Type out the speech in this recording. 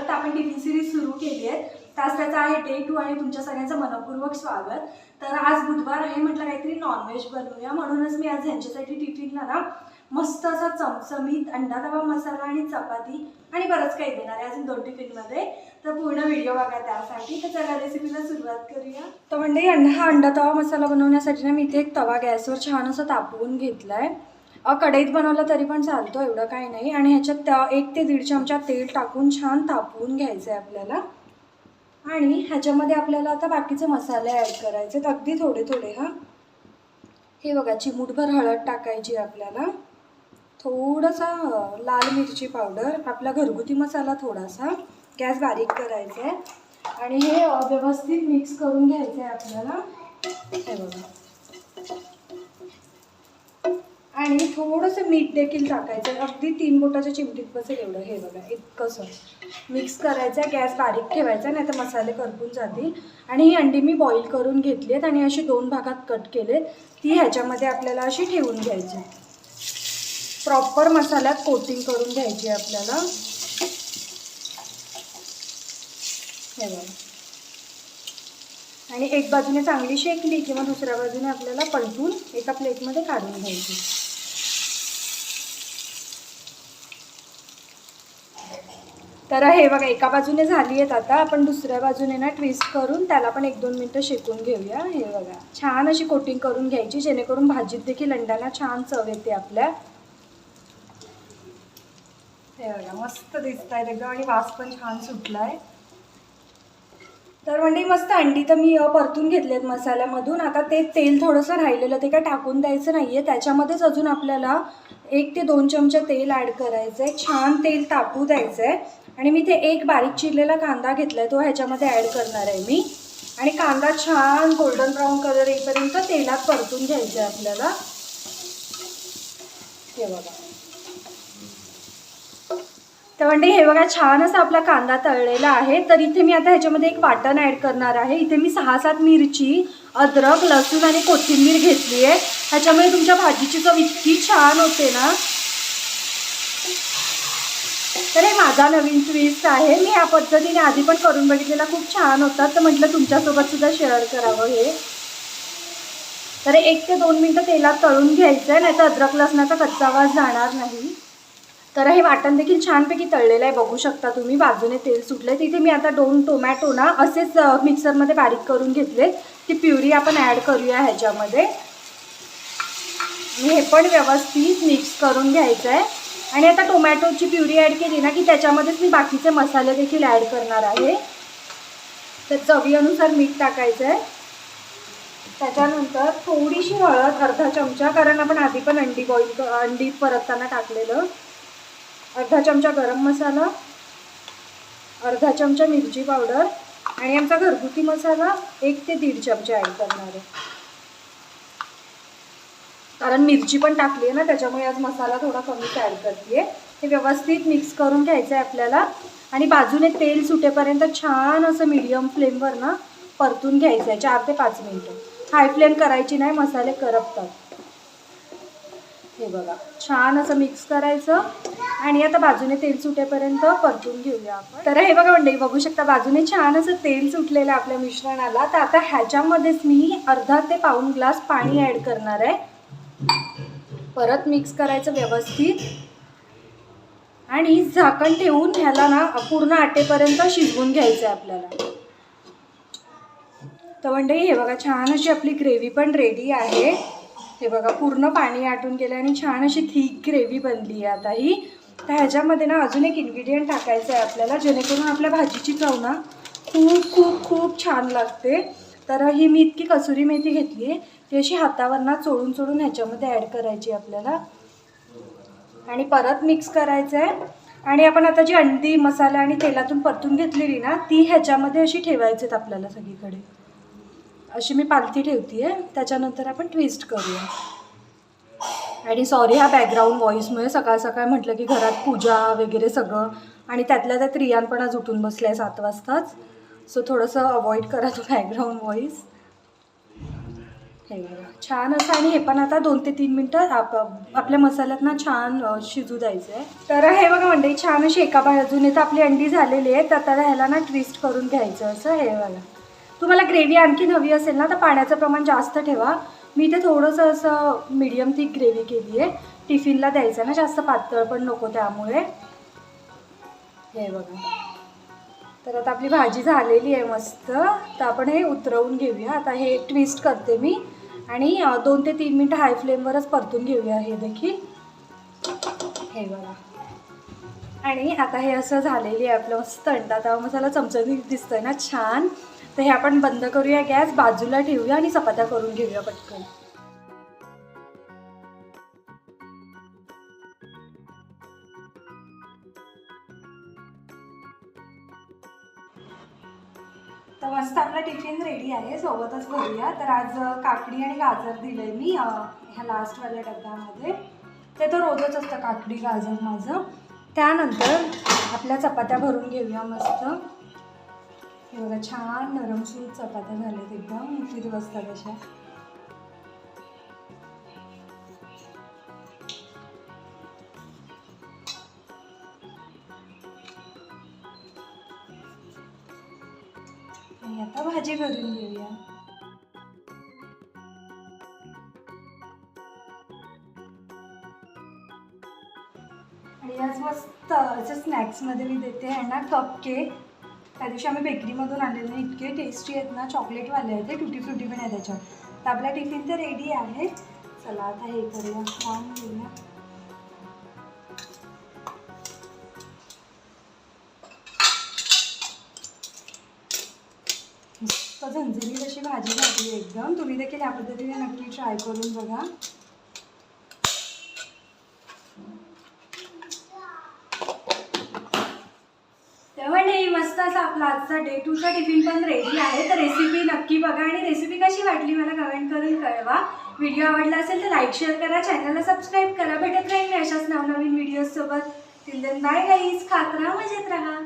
स्वागत. आपण tiffin series सुरू केली आहे. तास त्याचा आहे डे टू आणि तुमच्या सगळ्यांचं मनपूर्वक स्वागत. तर आज बुधवार आहे म्हटलं काहीतरी नॉनव्हेज बनवूया. म्हणूनच मी आज ह्यांच्यासाठी टिफिनला ना मस्त असा चमचमीत अंडा तवा मसाला आणि चपाती आणि बरंच काही देणार आहे अजून दोन टिफिनमध्ये. तर पूर्ण व्हिडिओ बघा त्यासाठी. तर चला रेसिपीला सुरुवात करूया. तर म्हणजे अंडा हा अंडा तवा मसाला बनवण्यासाठी ना मी इथे एक तवा गॅसवर छान असं तापवून घेतला आहे कढईत बनवलं तरी पण चालतो एवढं काही नाही. आणि ह्याच्यात त्या एक ते दीड चमचा तेल टाकून छान तापवून घ्यायचं आहे आपल्याला. आणि ह्याच्यामध्ये आपल्याला आता बाकीचे मसाले ॲड करायचे आहेत, अगदी थोडे थोडे हा. हे बघा चिमूटभर हळद टाकायची आपल्याला. थोडासा लाल मिरची पावडर आपला घरगुती मसाला थोडासा. गॅस बारीक करायचा आहे. आणि हे व्यवस्थित मिक्स करून घ्यायचं आहे आपल्याला. हे बघा. आणि थोडंसं मीठ देखील टाकायचं. अगदी तीन बोटाच्या चिमटीत बसेल एवढं. हे बघा इतकंसं मिक्स करायचं गॅस बारीक ठेवायचा नाही तर मसाले करपून जातील. आणि ही अंडी मी बॉईल करून घेतली आहेत आणि अशी दोन भागात कट केले ती ह्याच्यामध्ये आपल्याला अशी ठेवून घ्यायची. प्रॉपर मसाल्यात कोटिंग करून घ्यायची आहे आपल्याला. हे बघा. आणि एक बाजूने चांगली शेकली किंवा दुसऱ्या बाजूने आपल्याला पलटून एका प्लेटमध्ये काढून घ्यायची. तर हे बघा एका बाजूने झाली आहेत आता. आपण दुसऱ्या बाजूने ना ट्विस्ट करून त्याला पण एक दोन मिनटं शेकून घेऊया. हे बघा छान अशी कोटिंग करून घ्यायची जेणेकरून भाजीत देखील अंड्याला छान चव येते आपल्या. हे बघा मस्त दिसत आहे एकदम आणि वास पण छान सुटलाय. तर म्हणजे मस्त अंडी तर मी परतून घेतलेत मसाल्यामधून. आता ते तेल थोडंसं राहिलेलं ते काय टाकून द्यायचं नाही आहे त्याच्यामध्येच अजून आपल्याला एक ते दोन चमचे तेल ॲड करायचं आहे छान तेल तापू द्यायचं आहे आणि मी ते एक बारीक चिरलेला कांदा घेतला आहे तो ह्याच्यामध्ये ॲड करणार आहे मी. आणि कांदा छान गोल्डन ब्राऊन कलर येईपर्यंत तेलात परतून घ्यायचं आहे आपल्याला. हे बघा. तर म्हणजे हे बघा छान असा आपला कांदा तळलेला आहे. तर इथे मी आता ह्याच्यामध्ये एक वाटण ॲड करणार आहे. इथे मी सहा सात मिरची अद्रक लसूण आणि कोथिंबीर घेतली आहे ह्याच्यामुळे तुमच्या भाजीची चव इतकी छान होते ना. तर हे माझा नवीन ट्विस्ट आहे. मी या पद्धतीने आधी पण करून बघितलेला. खूप छान होता. तर म्हटलं तुमच्यासोबत सुद्धा शेअर करावं हे. तर एक ते दोन मिनटं तेलात तळून घ्यायचं आहे नाही तर अद्रक लसणाचा कच्चा वास जाणार नाही. तर हे वाटण देखील छानपैकी तळलेलं आहे. बघू शकता तुम्ही. बाजूने तेल सुटले तिथे मी आता दोन टोमॅटो ना असेच मिक्सरमध्ये बारीक करून घेतले ती प्युरी आपण ॲड करूया ह्याच्यामध्ये. हे पण व्यवस्थित मिक्स करून घ्यायचं आहे आणि आता टोमॅटोची प्युरी ॲड केली ना की त्याच्यामध्येच मी बाकीचे मसाले देखील ॲड करणार आहे. तर चवीनुसार मीठ टाकायचं आहे त्याच्यानंतर थोडीशी हळद अर्धा चमचा कारण आपण आधी पण अंडी बॉईल अंडी परतताना टाकलेलं. अर्धा चमचा गरम मसाला अर्धा चमचा मिरची पावडर आणि आमचा घरगुती मसाला एक ते दीड चमचा ॲड करणार आहे. कारण मिरची पण टाकली आहे ना त्याच्यामुळे आज मसाला थोडा कमीच ॲड करते हे व्यवस्थित मिक्स करून घ्यायचं आहे आपल्याला. आणि बाजूने तेल सुटेपर्यंत छान असं मीडियम फ्लेमवर ना परतून घ्यायचं आहे चार ते पाच मिनटं. हाय फ्लेम करायची नाही मसाले करपतात. हे बघा छान असं मिक्स करायचं. आणि आता बाजूने तेल सुटेपर्यंत परतून घेऊया आपण. तर हे बघा मंडळी बघू शकता बाजूने छान असं तेल सुटलेलं आहे आपल्या मिश्रणाला. तर आता ह्याच्यामध्येच मी अर्धा ते पाऊण ग्लास पाणी ॲड करणार आहे. परत मिक्स करायचं व्यवस्थित. आणि झाकण ठेवून ह्याला ना पूर्ण आटेपर्यंत शिजवून घ्यायचं आहे आपल्याला. तर मंडळी हे बघा छान अशी आपली ग्रेव्ही पण रेडी आहे. हे बघा पूर्ण पाणी आटून गेलं आणि छान अशी थिक ग्रेव्ही बनली आहे आता ही. तर ह्याच्यामध्ये ना अजून एक इन्ग्रेडियंट टाकायचं आहे आपल्याला जेणेकरून आपल्या भाजीची चव ना खूप खूप खूप छान लागते. तर ही मी इतकी कसुरी मेथी घेतली आहे ती अशी हातावरना चोळून चोळून ह्याच्यामध्ये ॲड करायची आपल्याला. आणि परत मिक्स करायचं आहे आणि आपण आता जी अंडी मसाला आणि तेलातून परतून घेतलेली ना ती ह्याच्यामध्ये अशी ठेवायची आहेत आपल्याला सगळीकडे. अशी मी पालथी ठेवते आहे त्याच्यानंतर आपण ट्विस्ट करूया. आणि सॉरी हा बॅकग्राऊंड व्हॉईसमुळे सकाळ सकाळ म्हटलं की घरात पूजा वगैरे सगळं आणि त्यातल्या त्यात रियान पण आज उठून बसले आहे सात वाजताच. सो थोडंसं अवॉइड करा तो बॅकग्राऊंड व्हॉईस हे बघा. छान असं आणि हे पण आता दोन ते तीन मिनटं आप आपल्या मसाल्यात ना छान शिजू द्यायचं आहे तर हे बघा म्हणजे छान अशी एका बाजूने तर आपली अंडी झालेली आहे तर आता ह्याला ना ट्विस्ट करून घ्यायचं असं हे बघा. तुम्हाला ग्रेव्ही आणखीन हवी असेल ना तर पाण्याचं प्रमाण जास्त ठेवा. मी इथे थोडंसं असं मीडियम थिक ग्रेव्ही केली आहे. टिफिनला द्यायचं ना जास्त पातळ पण नको त्यामुळे. हे बघा. तर आता आपली भाजी झालेली आहे मस्त. तर आपण हे उतरवून घेऊया. आता हे ट्विस्ट करते मी. आणि दोन ते तीन मिनटं हाय फ्लेमवरच परतून घेऊया हे देखील. हे बघा. आणि आता हे असं झालेली आहे आपलं मस्त अंडा तवा मसाला चमचणी दिसतोय ना छान. तर हे आपण बंद करूया गॅस बाजूला ठेवूया आणि चपात्या करून घेऊया पटकन. तर टिफिन रेडी आहे सोबतच भरूया. तर आज काकडी आणि गाजर दिलं मी ह्या लास्टवाल्या डब्यामध्ये. ते तर रोजच असतं काकडी गाजर माझं. त्यानंतर आपल्या चपात्या भरून घेऊया मस्त. हे बघा छान नरमसूत चपात्या झाल्यात एकदम. तिथे दिवस अशा? आणि आता भाजी भरून घेऊया. आणि आज मस्त असं स्नॅक्समध्ये मी देते आहे ना कप केक त्या दिवशी आम्ही बेकरीमधून आणलेले इतके टेस्टी आहेत ना चॉकलेटवाले आहेत ते टुटी फ्रुटी पण आहे त्याच्यात. तर आपला टिफिन तर रेडी आहे. चला आता हे करूया. छान घेऊया. मस्त झणझणीत अशी भाजी घातली एकदम? तुम्ही देखील या पद्धतीने नक्की ट्राय करून बघा. तेव्हा नाही मस्त असा आपला आजचा डे टूचा टिफिन पण रेडी आहे. तर रेसिपी नक्की बघा आणि रेसिपी कशी वाटली मला कमेंट करून कळवा. व्हिडिओ आवडला असेल तर लाईक शेअर करा. चॅनलला सबस्क्राईब करा. भेटत राहील मी अशाच नवनवीन व्हिडिओजसोबत सोबत. देन बाय गाईज खात राहा मजेत राहा.